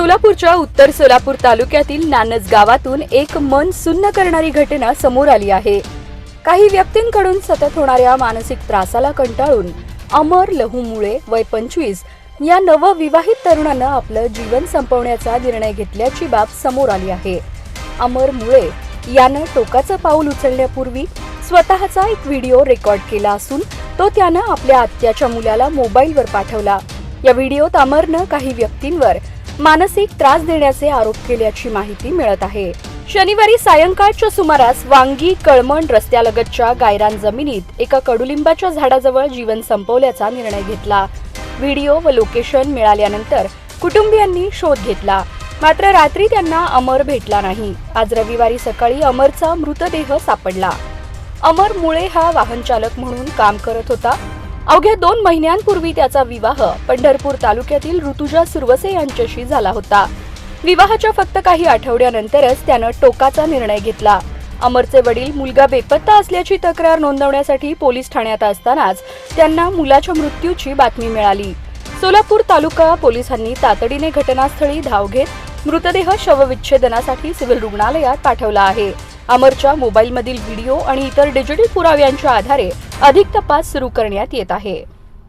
सोलापूरच्या उत्तर सोलापूर तालुक्यातील नानज गावातून एक मन सुन्न करणारी घटना समोर आली आहे. काही व्यक्तींकडून सतत होणाऱ्या मानसिक त्रासाला कंटाळून अमर लहू मुळे वय पंचवीस या नवविवाहित तरुणानं आपलं जीवन संपवण्याचा निर्णय घेतल्याची बाब समोर आली आहे. अमर मुळे यानं टोकाचं पाऊल उचलण्यापूर्वी स्वतःचा एक व्हिडिओ रेकॉर्ड केला असून तो त्यानं आपल्या आत्याच्या मुलाला मोबाईलवर पाठवला. या व्हिडिओत अमरनं काही व्यक्तींवर मानसिक त्रास देण्याचे आरोप केल्याची माहिती मिळत आहे. शनिवारी सायंकाळच्या सुमारास वांगी कळमण रस्त्यालगतच्या गायरान जमिनीत एका कडुलिंबाच्या झाडाजवळ जीवन संपवल्याचा निर्णय घेतला. व्हिडिओ व लोकेशन मिळाल्यानंतर कुटुंबियांनी शोध घेतला. मात्र रात्री त्यांना अमर भेटला नाही. आज रविवारी सकाळी अमरचा मृतदेह सापडला. अमर मुळे हा वाहन चालक म्हणून काम करत होता. अवघ्या दोन महिन्यांपूर्वी त्याचा विवाह पंढरपूर तालुक्यातील ऋतुजा सुरवसे यांच्याशी झाला होता. विवाहाच्या फक्त काही आठवड्यानंतरच त्यानं टोकाचा निर्णय घेतला. अमरचे वडील मुलगा बेपत्ता असल्याची तक्रार नोंदवण्यासाठी पोलीस ठाण्यात असतानाच त्यांना मुलाच्या मृत्यूची बातमी मिळाली. सोलापूर तालुका पोलिसांनी तातडीने घटनास्थळी धाव घेत मृतदेह शवविच्छेदनासाठी सिव्हिल रुग्णालयात पाठवला आहे. अमरच्या मोबाईलमधील व्हिडिओ आणि इतर डिजिटल पुराव्यांच्या आधारे अधिक तपास सुरू करण्यात येत आहे.